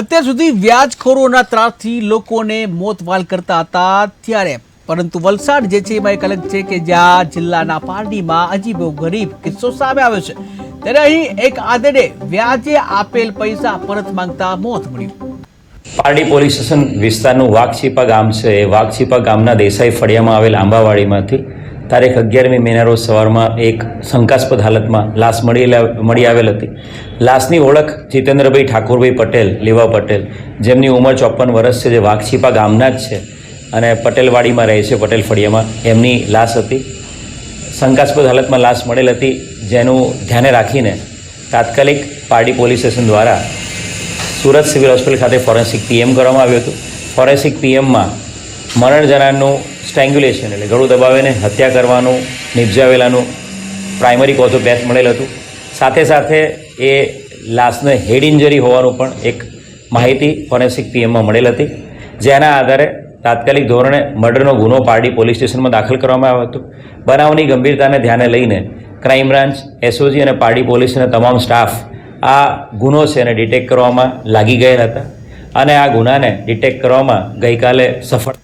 અત્યાર સુધી વ્યાજખોરોના ત્રાસથી લોકોને મોતવાલ કરતા હતા ત્યારે. પરંતુ વલસાડ જે છે એમાં એક અલગ છે કે જ્યાં જિલ્લાના પારડીમાં અજીબો ગરીબ કિસ્સો સામે આવ્યો છે. ત્યારે અહીં એક આદરે વ્યાજે આપેલ પૈસા પરત માંગતા મોત મળ્યું. પારડી પોલીસ સ્ટેશન વિસ્તારનું વાઘછીપા ગામ છે. એ વાઘછીપા ગામના દેસાઈ ફળિયામાં આવેલ આંબાવાડીમાંથી તારીખ અગિયારમી મહિના રોજ સવારમાં એક શંકાસ્પદ હાલતમાં લાશ મળી મળી આવેલ હતી. લાશની ઓળખ જીતેન્દ્રભાઈ ઠાકોરભાઈ પટેલ, લેવા પટેલ. જેમની ઉંમર ચોપન વર્ષ છે, જે વાઘછીપા ગામના જ છે અને પટેલવાડીમાં રહે છે પટેલ ફળિયામાં એમની લાશ હતી. શંકાસ્પદ હાલતમાં લાશ મળેલ હતી, જેનું ધ્યાને રાખીને તાત્કાલિક પારડી પોલીસ સ્ટેશન દ્વારા સુરત સિવિલ હોસ્પિટલ ખાતે ફોરેન્સિક પીએમ કરવામાં આવ્યું હતું. ફોરેન્સિક પીએમમાં મરણ જનારનું સ્ટ્રેંગ્યુલેશન એટલે ગળું દબાવીને હત્યા કરવાનું, નિપજાવેલાનું પ્રાઇમરી કોઝ ઓફ ડેથ મળેલ હતું. સાથે સાથે એ લાશને હેડ ઇન્જરી હોવાનું પણ એક માહિતી ફોરેન્સિક પીએમમાં મળેલ હતી. જેના આધારે તાત્કાલિક ધોરણે મર્ડરનો ગુનો પારડી પોલીસ સ્ટેશનમાં દાખલ કરવામાં આવ્યો હતો. બનાવની ગંભીરતાને ધ્યાને લઈને ક્રાઇમ બ્રાન્ચ એસઓજી અને પારડી પોલીસના તમામ સ્ટાફ આ ગુનો છે એને ડિટેક્ટ કરવામાં લાગી ગયેલા હતા. અને આ ગુનાને ડિટેક્ટ કરવામાં ગઈકાલે સફળ